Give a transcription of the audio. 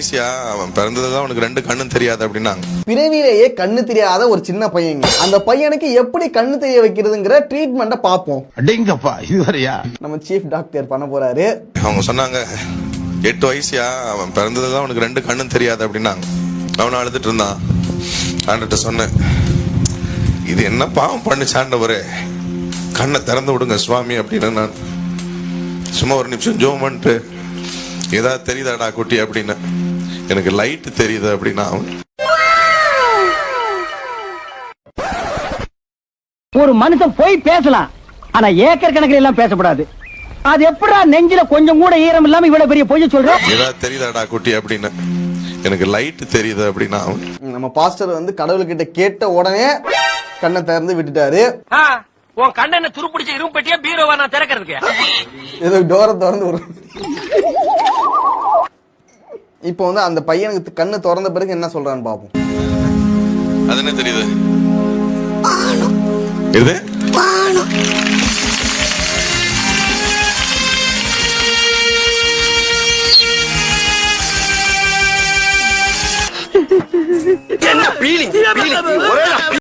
ஈஸியா அவன் பிறந்ததுதான் அவனுக்கு ரெண்டு கண்ணும் தெரியாது அப்படின்னாங்க. பிறவியிலேயே கண்ணு தெரியாத ஒரு சின்ன பையங்க அந்த பையனுக்கு எப்படி கண்ணு தெரிய வைக்கிறதுங்கிற ட்ரீட்மெண்ட்டை பார்ப்போம். அடிங்கப்பா இதுவரையா நம்ம சீஃப் டாக்டர் பண்ண போறாரு. அவங்க சொன்னாங்க எட்டு வயசுயா அவன் பிறந்ததுதான் அவனுக்கு ரெண்டு கண்ணும் தெரியாது அப்படின்னாங்க. அவன் அழுதுட்டு இருந்தான். ஆண்டுகிட்ட சொன்னேன் இது என்ன பாவம் பண்ணுச்சு ஆண்டவரே? கண்ணை திறந்து விடுங்க சுவாமி அப்படின்னு நான் சும்மா ஒரு நிமிஷம் ஜோம் பண்ணிட்டு ஏதாவது தெரியுதாடா குட்டி அப்படின்னு? எனக்கு லைட் தெரியுது அப்படின்னா. ஒரு மனுஷன் போய் பேசலாம். ஆனா ஏக்கர் கணக்கில் எல்லாம் பேசக்கூடாது அது எப்படா நெஞ்சில கொஞ்சம் கூட ஈரம் இல்லாம இவ்வளவு பெரிய பொய்ய சொல்ற ஏதாவது தெரியுதாடா குட்டி அப்படின்னு? எனக்கு லைட் தெரியுது அப்படின்னா. நம்ம பாஸ்டர் வந்து கடவுள்கிட்ட கேட்ட உடனே கண்ணை திறந்து விட்டுட்டாரு. உன் கண்ணனை துருப்பிடிச்ச இரும்பு பெட்டியா பீரோவா நான் திறக்கிறதுக்கு? ஏதோ டோரை திறந்து ஒரு இப்போ வந்து அந்த பையனுக்கு கண்ணு திறந்த பிறகு என்ன சொல்றான்னு பார்ப்போம் அது என்ன தெரியுது? இது என்ன பீலிங்